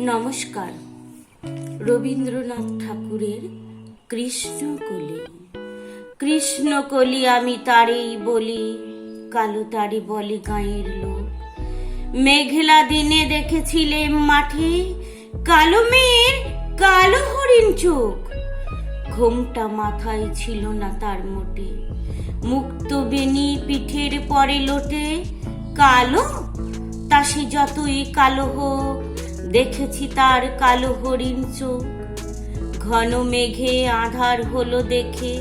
নমস্কার। রবীন্দ্রনাথ ঠাকুরের কৃষ্ণকলি কৃষ্ণকলি আমি তারেই বলি, কালো তারে বলে গাঁয়ের লোক। মেঘলা দিনে দেখেছিলে মাঠে কালো মেয়ের কালো হরিণ চোখ। ঘোমটা মাথায় ছিল না তার মোটে। মুক্ত বেনি পিঠের পরে লোটে কালো, তা সে যতই কালো হোক দেখেছি তার কালো হরিণ চোখ। ঘন মেঘে আধার হলো দেখে।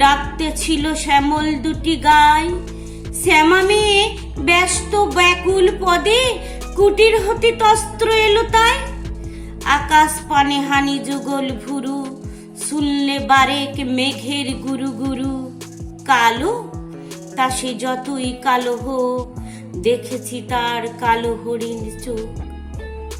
ডাকতে ছিল শ্যামল দুটি গায় শ্যামা মেয়ে ব্যস্ত ব্যাকুল পদে কুটির হতে তস্ত্র এলো তাই। আকাশ পানে হানি যুগল ভুরু, শুনলে বারেক মেঘের গুরু গুরু। কালো? তা সে যতই কালো হোক, দেখেছি তার কালো হরিণ চোখ।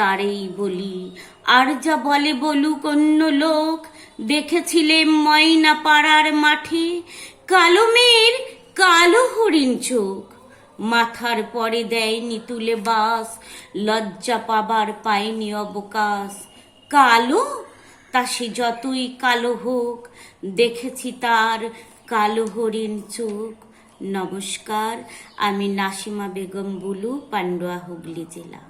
তারেই বলি, আর যা বলে বলুক অন্য লোক। দেখেছিলেম ময়না পাড়ার মাঠে? কালো মেয়ের কালো হরিণ চোখ। মাথার পরে দেয়নি তুলে বাস, লজ্জা পাবার পায়নি অবকাশ। কালো? তা সে যতই কালো হোক, দেখেছি তার কালো হরিণ চোখ। নমস্কার, আমি নাসিমা বেগম বুলু, পান্ডুয়া হুগলি জেলা।